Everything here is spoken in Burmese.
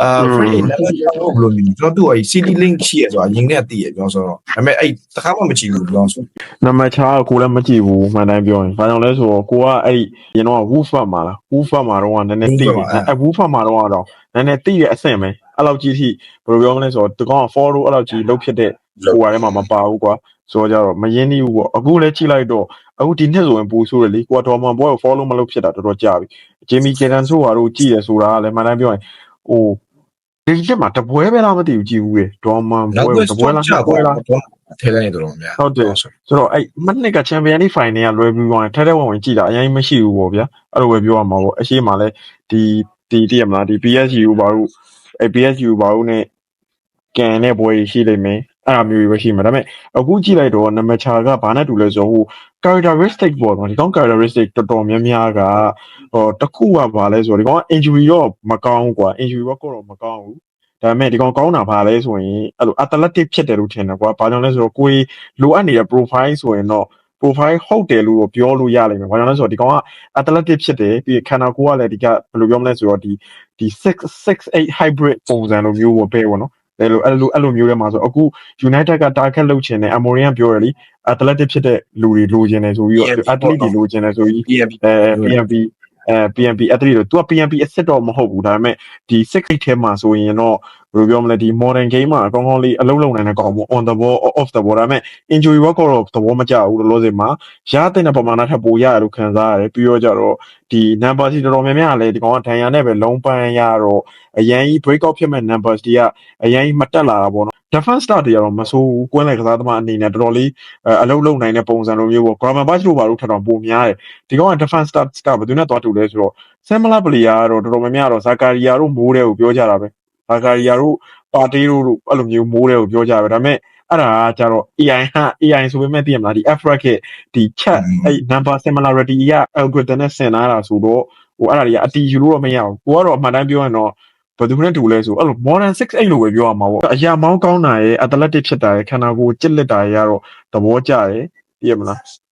အာอืม free နံပါတ်6ဘယ်လိုမျိုးကျွန်တော်သူ့အဲ့ CD link ရှိရဆိုအရင်ကတည်းကပြောဆိုတော့ဒါပေမဲ့အဲ့တခါမှမကြည့်ဘူးပြောဆိုနံပါတ်6ကကိုလည်းမကြည့်ဘူးမှန်တိုင်းပြောရင်ဘာကြောင့်လဲဆိုတော့ကိုကအဲ့ဒီရင်တော့ woofer မှာလား woofer မှာတော့နည်းနည်းတိတယ်အဲ့ woofer မှာတော့တော့နည်းနည်းတိတဲ့အဆင့်ပဲအဲ့လောက်ကြီးထိဘယ်လိုပြောမလဲဆိုတော့တကောင် follow အဲ့လောက်ကြီးလုတ်ဖြစ်တဲ့ဟိုဟာထဲမှာမပါဘူးကွာဆိုတော့ကြတော့မရင်းနှီးဘူးပေါ့အခုလည်းကြည့်လိုက်တော့အခုဒီနှစ်ဆိုရင်ပူဆိုးတယ်လေကိုကတော်မှန်ဘောကို follow မလုပ်ဖြစ်တာတော်တော်ကြာပြီဂျေမီကေတန်ဆိုဟာတို့ကြည့်ရဆိုတာကလည်းမှန်တိုင်းပြောရင် ဟိုဒီချက်မှာတပွဲပဲလားမသိဘူးကြည့်ဘူးလေဒေါ်မန်နောက်ပွဲပွဲတပွဲလားချနှစ်ပွဲလားထဲလိုက်တော့များဟုတ်တယ်ဆိုတော့အဲ့မနှစ်ကချန်ပီယံလိဖိုင်နယ်ကလွယ်ပြီးသွားရင်ထဲထဲဝင်ဝင်ကြည့်တာအရင်မရှိဘူးပေါ့ဗျာအဲ့လိုပဲပြောရမှာပေါ့အရှိမလဲဒီဒီတည်ရမလားဒီ PSG ဘာလို့အဲ့ PSG ဘာလို့ ਨੇ ကန်တဲ့ဘွယ်ရှိလိမ့်မယ် အဲ့အမျိုးပဲရှိမှာဒါပေမဲ့အခုကြည့်လိုက်တော့နံပါတ်6ကဘာနဲ့တူလဲဆိုတော့ဟို characteristic ပေါ့နော်ဒီကောင် characteristic တော်တော်များများကဟိုတစ်ခုကဘာလဲဆိုတော့ဒီကောင်က injury တော့မကောင်းဘူးကွာ injury record တော့မကောင်းဘူးဒါပေမဲ့ဒီကောင်ကောင်းတာဘာလဲဆိုရင်အဲ့လို athletic ဖြစ်တယ်လို့ထင်တယ်ကွာဘာကြောင့်လဲဆိုတော့ကိုယ်လိုအပ်နေတဲ့ profile ဆိုရင်တော့ profile ဟုတ်တယ်လို့တော့ပြောလို့ရလိမ့်မယ်။ဘာကြောင့်လဲဆိုတော့ဒီကောင်က athletic ဖြစ်တယ်ပြီးရင်ခန္ဓာကိုယ်ကလည်းဒီကဘယ်လိုပြောမလဲဆိုတော့ဒီဒီ6 6 8 hybrid ပုံစံလိုမျိုးပေါ့ပဲပေါ့နော်။ အဲ့လိုအဲ့လိုအဲ့လိုမျိုးထဲမှာဆိုအခု United က target လုပ်ချင်တယ် Amorim ကပြောရလေ athletic ဖြစ်တဲ့လူတွေလိုချင်တယ်ဆိုပြီးတော့ athlete တွေလိုချင်တယ်ဆိုပြီး PMP အဲ PMP အဲ PMP athlete လို့ तू က PMP အစ်စ်တော့မဟုတ်ဘူးဒါပေမဲ့ဒီ six eight ထဲမှာဆိုရင်တော့ ဘယ်လိုပြောမလဲဒီ modern game မှာအကောင်းကောင်းလေးအလုံးလုံးနိုင်တဲ့ကောင်ပေါ့ on the ball off the ball ဒါပေမဲ့ injury record တော့သဘောမကျဘူးလို့လို့စင်မှာရတဲ့ပမာဏထက်ပိုရတယ်လို့ခံစားရတယ်ပြီးတော့ကြတော့ဒီ number စီတော်တော်များများကလည်းဒီကောင်ကဒဏ်ရာနဲ့ပဲလုံးပန်းရတော့အရန်ကြီး break out ဖြစ်မဲ့ numbers တွေကအရန်ကြီးမတက်လာတာပေါ့နော် defense start တွေကတော့မဆိုးဘူးကွင်းလိုက်ကစားသမားအနေနဲ့တော်တော်လေးအဲအလုံးလုံးနိုင်တဲ့ပုံစံလိုမျိုးပေါ့ grammar batch လို့ပါလို့ထပ်တော့ပိုများတယ်ဒီကောင်က defense start start ဘယ်သူနဲ့သွားတူလဲဆိုတော့ similar player ကတော့တော်တော်များများတော့ဇာကာရီယာတို့မိုးတယ်ကိုပြောကြတာပဲ ဇာကာရီယာတို့ပါတီတို့တို့အဲ့လိုမျိုးမိုးတယ်ကိုပြောကြပဲဒါပေမဲ့အဲ့ဒါကကြတော့ AI ဟာ AI ဆိုပေမဲ့သိရမလားဒီ Afrac ရဲ့ဒီ chat အဲ့ number similarity က algorithm နဲ့ဆင်လာတာဆိုတော့ဟိုအဲ့ဒါတွေကအတီးယူလို့တော့မရဘူးကိုကတော့အမှန်တမ်းပြောရင်တော့ဘယ်သူနဲ့တူလဲဆိုအဲ့လို modern 68လို့ပဲပြောရမှာပေါ့အရာမောင်းကောင်းတာရဲ့ athletic ဖြစ်တာရဲ့ခန္ဓာကိုယ်ကြစ်လက်တာရဲ့ကတော့သဘောကျတယ်သိရမလား